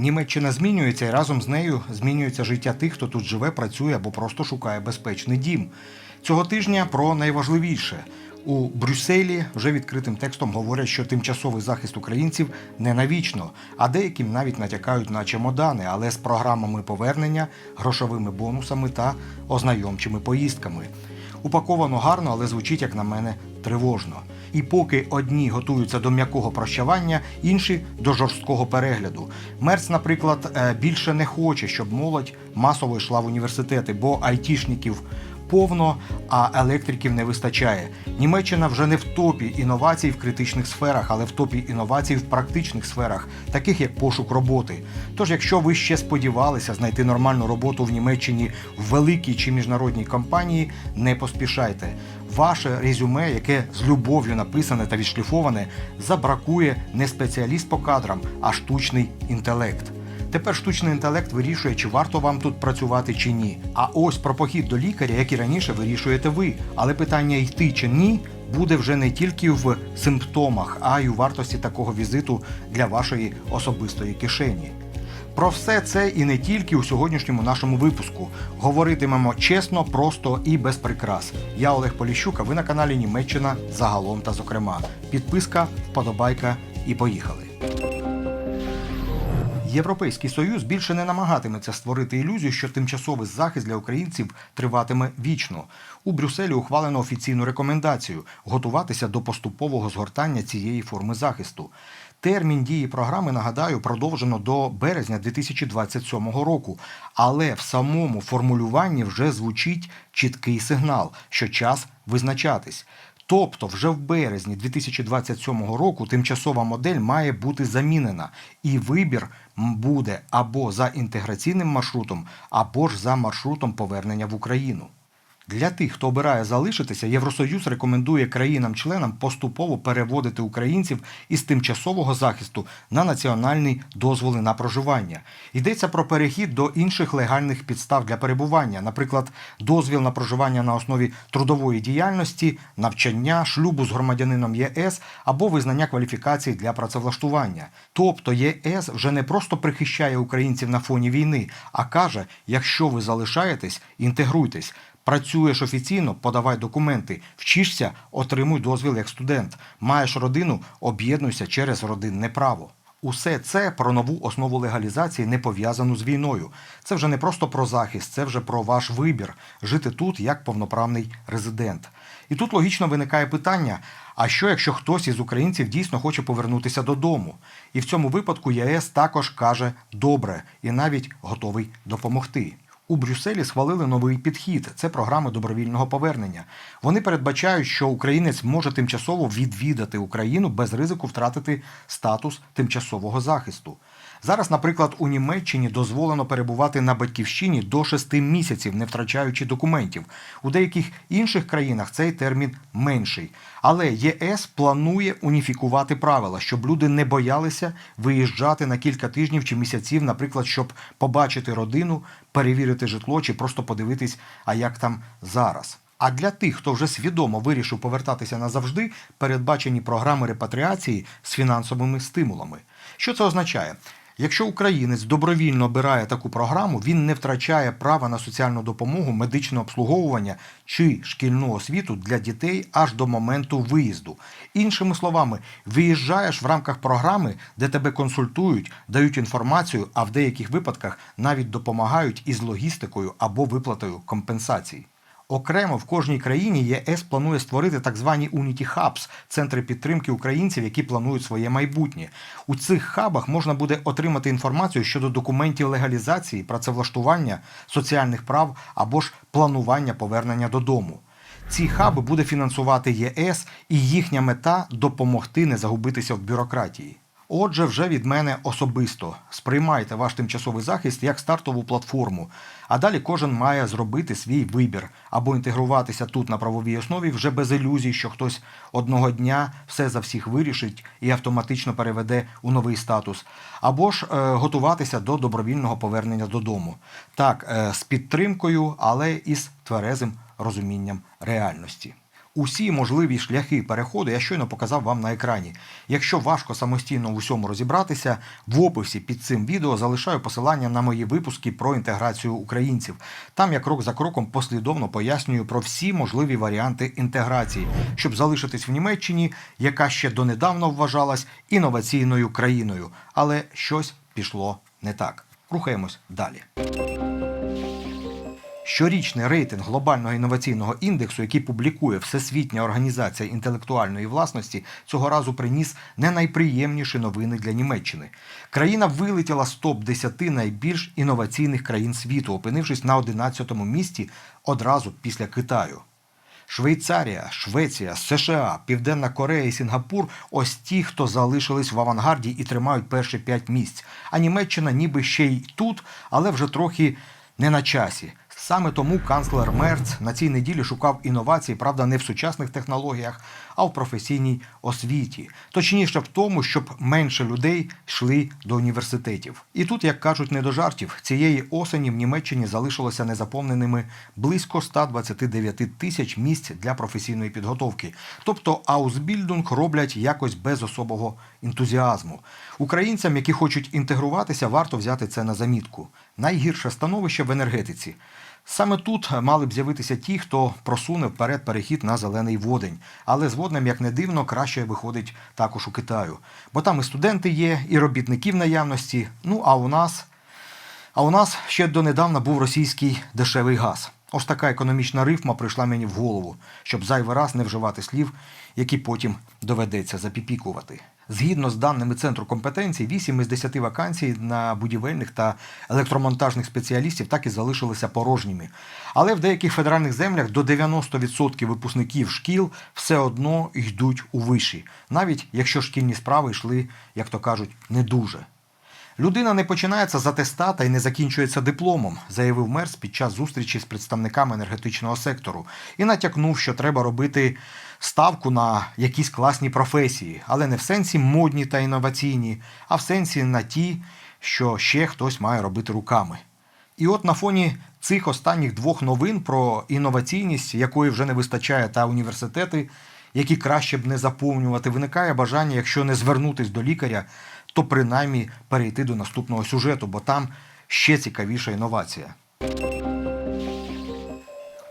Німеччина змінюється і разом з нею змінюється життя тих, хто тут живе, працює або просто шукає безпечний дім. Цього тижня про найважливіше. У Брюсселі вже відкритим текстом говорять, що тимчасовий захист українців не навічно, а деяким навіть натякають на чемодани, але з програмами повернення, грошовими бонусами та ознайомчими поїздками. Упаковано гарно, але звучить, як на мене, тривожно. І поки одні готуються до м'якого прощавання, інші до жорсткого перегляду. Мерц, наприклад, е, більше не хоче, щоб молодь масово йшла в університети, бо айтішників повно, а електриків не вистачає. Німеччина вже не в топі інновацій в критичних сферах, але в топі інновацій в практичних сферах, таких як пошук роботи. Тож, якщо ви ще сподівалися знайти нормальну роботу в Німеччині в великій чи міжнародній компанії, не поспішайте. Ваше резюме, яке з любов'ю написане та відшліфоване, забракує не спеціаліст по кадрам, а штучний інтелект. Тепер штучний інтелект вирішує, чи варто вам тут працювати чи ні. А ось про похід до лікаря, як і раніше, вирішуєте ви. Але питання йти чи ні буде вже не тільки в симптомах, а й у вартості такого візиту для вашої особистої кишені. Про все це і не тільки у сьогоднішньому нашому випуску. Говоритимемо чесно, просто і без прикрас. Я Олег Поліщук, а ви на каналі Німеччина загалом та зокрема. Підписка, вподобайка і поїхали. Європейський союз більше не намагатиметься створити ілюзію, що тимчасовий захист для українців триватиме вічно. У Брюсселі ухвалено офіційну рекомендацію готуватися до поступового згортання цієї форми захисту. Термін дії програми, нагадаю, продовжено до березня 2027 року, але в самому формулюванні вже звучить чіткий сигнал, що час визначатись. Тобто, вже в березні 2027 року тимчасова модель має бути замінена, і вибір буде або за інтеграційним маршрутом, або ж за маршрутом повернення в Україну. Для тих, хто обирає залишитися, Євросоюз рекомендує країнам-членам поступово переводити українців із тимчасового захисту на національні дозволи на проживання. Йдеться про перехід до інших легальних підстав для перебування, наприклад, дозвіл на проживання на основі трудової діяльності, навчання, шлюбу з громадянином ЄС або визнання кваліфікацій для працевлаштування. Тобто ЄС вже не просто прихищає українців на фоні війни, а каже: якщо ви залишаєтесь, інтегруйтесь. Працюєш офіційно, подавай документи, вчишся, отримуй дозвіл як студент. Маєш родину, об'єднуйся через родинне право. Усе це про нову основу легалізації, не пов'язану з війною. Це вже не просто про захист, це вже про ваш вибір жити тут як повноправний резидент. І тут логічно виникає питання: а що, якщо хтось із українців дійсно хоче повернутися додому? І в цьому випадку ЄС також каже добре і навіть готовий допомогти. У Брюсселі схвалили новий підхід. Це програми добровільного повернення. Вони передбачають, що українець може тимчасово відвідати Україну без ризику втратити статус тимчасового захисту. Зараз, наприклад, у Німеччині дозволено перебувати на батьківщині до 6 місяців, не втрачаючи документів. У деяких інших країнах цей термін менший. Але ЄС планує уніфікувати правила, щоб люди не боялися виїжджати на кілька тижнів чи місяців, наприклад, щоб побачити родину, перевірити житло чи просто подивитись, а як там зараз. А для тих, хто вже свідомо вирішив повертатися назавжди, передбачені програми репатріації з фінансовими стимулами. Що це означає? Якщо українець добровільно обирає таку програму, він не втрачає права на соціальну допомогу, медичне обслуговування чи шкільну освіту для дітей аж до моменту виїзду. Іншими словами, виїжджаєш в рамках програми, де тебе консультують, дають інформацію, а в деяких випадках навіть допомагають із логістикою або виплатою компенсацій. Окремо в кожній країні ЄС планує створити так звані Unity Hubs – центри підтримки українців, які планують своє майбутнє. У цих хабах можна буде отримати інформацію щодо документів легалізації, працевлаштування, соціальних прав або ж планування повернення додому. Ці хаби буде фінансувати ЄС, і їхня мета допомогти не загубитися в бюрократії. Отже, вже від мене особисто сприймайте ваш тимчасовий захист як стартову платформу. А далі кожен має зробити свій вибір або інтегруватися тут на правовій основі вже без ілюзій, що хтось одного дня все за всіх вирішить і автоматично переведе у новий статус, або ж е, готуватися до добровільного повернення додому. Так, е, з підтримкою, але і з тверезим розумінням реальності. Усі можливі шляхи переходу я щойно показав вам на екрані. Якщо важко самостійно в усьому розібратися, в описі під цим відео залишаю посилання на мої випуски про інтеграцію українців. Там я крок за кроком послідовно пояснюю про всі можливі варіанти інтеграції, щоб залишитись в Німеччині, яка ще донедавна вважалась інноваційною країною. Але щось пішло не так. Рухаємось далі. Щорічний рейтинг глобального інноваційного індексу, який публікує Всесвітня організація інтелектуальної власності, цього разу приніс не найприємніші новини для Німеччини. Країна вилетіла з топ 10 найбільш інноваційних країн світу, опинившись на 11-му місці одразу після Китаю. Швейцарія, Швеція, США, Південна Корея і Сінгапур ось ті, хто залишились в авангарді і тримають перші п'ять місць. А Німеччина ніби ще й тут, але вже трохи не на часі. Саме тому канцлер Мерц на цій неділі шукав інновації, правда, не в сучасних технологіях, а в професійній освіті. Точніше, в тому, щоб менше людей йшли до університетів. І тут, як кажуть, не до жартів, цієї осені в Німеччині залишилося незаповненими близько 129 тисяч місць для професійної підготовки. Тобто аусбільдунг роблять якось без особого ентузіазму. Українцям, які хочуть інтегруватися, варто взяти це на замітку. Найгірше становище в енергетиці. Саме тут мали б з'явитися ті, хто просуне вперед перехід на зелений водень. Але з водним, як не дивно, краще виходить також у Китаю. Бо там і студенти є, і робітники в наявності. Ну а у нас, а у нас ще донедавна був російський дешевий газ. Ось така економічна рифма прийшла мені в голову, щоб зайвий раз не вживати слів, які потім доведеться запіпікувати. Згідно з даними центру компетенцій, 8 із 10 вакансій на будівельних та електромонтажних спеціалістів так і залишилися порожніми. Але в деяких федеральних землях до 90% випускників шкіл все одно йдуть у виші, навіть якщо шкільні справи йшли, як то кажуть, не дуже. Людина не починається з атестата і не закінчується дипломом, заявив Мерс під час зустрічі з представниками енергетичного сектору і натякнув, що треба робити ставку на якісь класні професії, але не в сенсі модні та інноваційні, а в сенсі на ті, що ще хтось має робити руками. І от на фоні цих останніх двох новин про інноваційність, якої вже не вистачає, та університети, які краще б не заповнювати, виникає бажання, якщо не звернутись до лікаря, то принаймні перейти до наступного сюжету, бо там ще цікавіша інновація.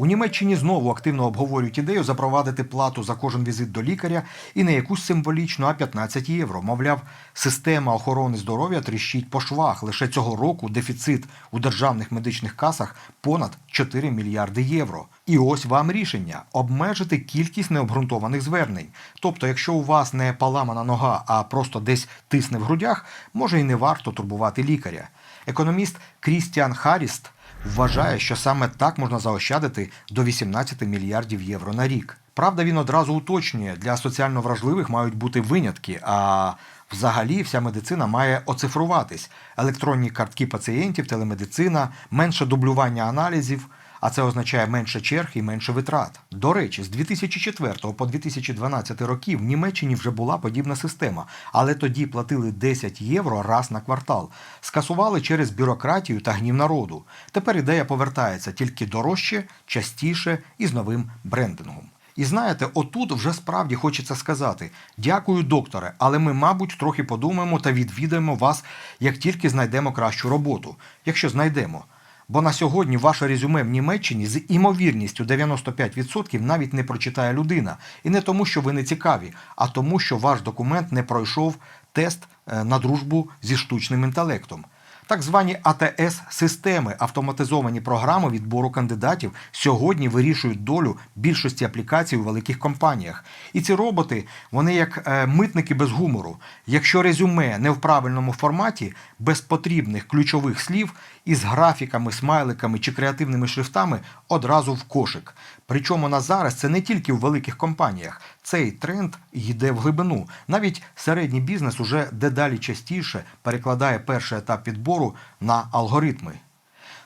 У Німеччині знову активно обговорюють ідею запровадити плату за кожен візит до лікаря і не якусь символічну, а 15 євро. Мовляв, система охорони здоров'я тріщить по швах. Лише цього року дефіцит у державних медичних касах понад 4 мільярди євро. І ось вам рішення обмежити кількість необґрунтованих звернень. Тобто, якщо у вас не поламана нога, а просто десь тисне в грудях, може і не варто турбувати лікаря. Економіст Крістіан Харіст вважає, що саме так можна заощадити до 18 мільярдів євро на рік. Правда, він одразу уточнює, для соціально вражливих мають бути винятки, а взагалі вся медицина має оцифруватись. Електронні картки пацієнтів, телемедицина, менше дублювання аналізів. А це означає менше черг і менше витрат. До речі, з 2004 по 2012 роки в Німеччині вже була подібна система, але тоді платили 10 євро раз на квартал. Скасували через бюрократію та гнів народу. Тепер ідея повертається тільки дорожче, частіше і з новим брендингом. І знаєте, отут вже справді хочеться сказати: дякую, докторе, але ми, мабуть, трохи подумаємо та відвідаємо вас, як тільки знайдемо кращу роботу, якщо знайдемо. Бо на сьогодні ваше резюме в Німеччині з імовірністю 95% навіть не прочитає людина. І не тому, що ви не цікаві, а тому, що ваш документ не пройшов тест е, на дружбу зі штучним інтелектом. Так звані АТС-системи, автоматизовані програми відбору кандидатів, сьогодні вирішують долю більшості аплікацій у великих компаніях. І ці роботи, вони як е, митники без гумору. Якщо резюме не в правильному форматі, без потрібних ключових слів, із графіками, смайликами чи креативними шрифтами, одразу в кошик. Причому на зараз це не тільки в великих компаніях. Цей тренд йде в глибину. Навіть середній бізнес уже дедалі частіше перекладає перший етап підбору на алгоритми.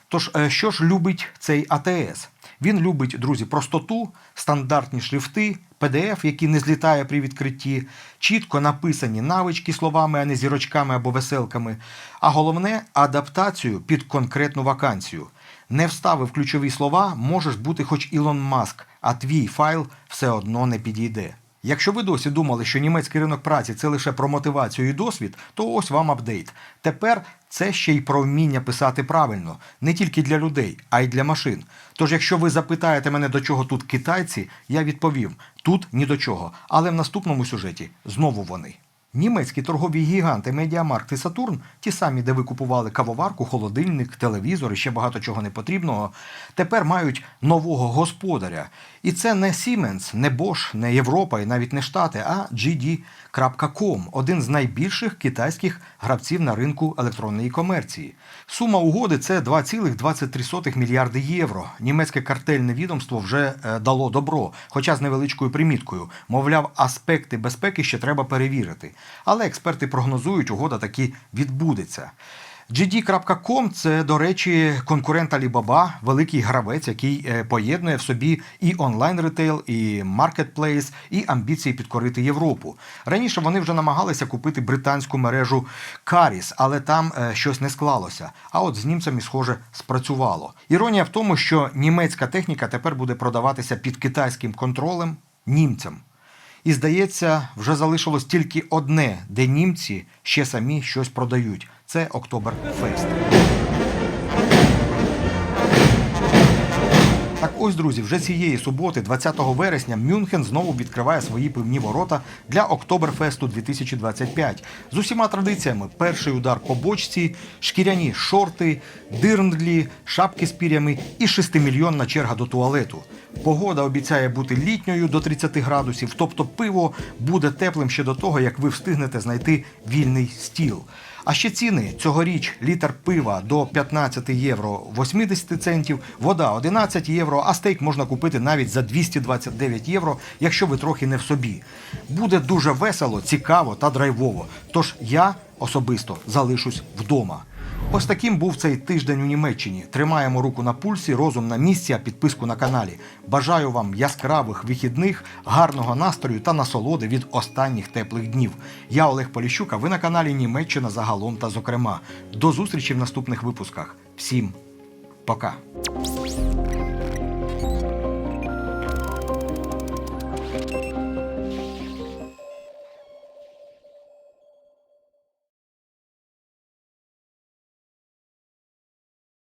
Тож, е, що ж любить цей АТС? Він любить, друзі, простоту, стандартні шрифти, PDF, який не злітає при відкритті, чітко написані навички словами, а не зірочками або веселками. А головне адаптацію під конкретну вакансію. Не вставив ключові слова, можеш бути хоч Ілон Маск, а твій файл все одно не підійде. Якщо ви досі думали, що німецький ринок праці це лише про мотивацію і досвід, то ось вам апдейт. Тепер це ще й про вміння писати правильно, не тільки для людей, а й для машин. Тож, якщо ви запитаєте мене, до чого тут китайці, я відповім: тут ні до чого. Але в наступному сюжеті знову вони. Німецькі торгові гіганти Медіамаркт і Сатурн, ті самі, де ви купували кавоварку, холодильник, телевізор і ще багато чого непотрібного, тепер мають нового господаря. І це не Siemens, не Bosch, не Європа і навіть не Штати, а GD.com, один з найбільших китайських гравців на ринку електронної комерції. Сума угоди це 2,23 мільярди євро. Німецьке картельне відомство вже е, дало добро, хоча з невеличкою приміткою. Мовляв, аспекти безпеки ще треба перевірити. Але експерти прогнозують, угода таки відбудеться. GD.com – це, до речі, конкурент Alibaba, великий гравець, який е, поєднує в собі і онлайн-ретейл, і маркетплейс, і амбіції підкорити Європу. Раніше вони вже намагалися купити британську мережу Caris, але там е, щось не склалося. А от з німцями, схоже, спрацювало. Іронія в тому, що німецька техніка тепер буде продаватися під китайським контролем німцям. І здається, вже залишилось тільки одне, де німці ще самі щось продають. Це Октоберфест. Ось, друзі, вже цієї суботи, 20 вересня, Мюнхен знову відкриває свої пивні ворота для Октоберфесту 2025 з усіма традиціями: перший удар по бочці, шкіряні шорти, дирндлі, шапки з пірями і шестимільйонна черга до туалету. Погода обіцяє бути літньою до 30 градусів, тобто пиво буде теплим ще до того, як ви встигнете знайти вільний стіл. А ще ціни цьогоріч літр пива до 15 євро 80 центів, вода 11 євро, а стейк можна купити навіть за 229 євро, якщо ви трохи не в собі. Буде дуже весело, цікаво та драйвово. Тож я особисто залишусь вдома. Ось таким був цей тиждень у Німеччині. Тримаємо руку на пульсі, розум на місці, а підписку на каналі. Бажаю вам яскравих вихідних, гарного настрою та насолоди від останніх теплих днів. Я Олег Поліщук, а ви на каналі Німеччина загалом та зокрема. До зустрічі в наступних випусках. Всім пока!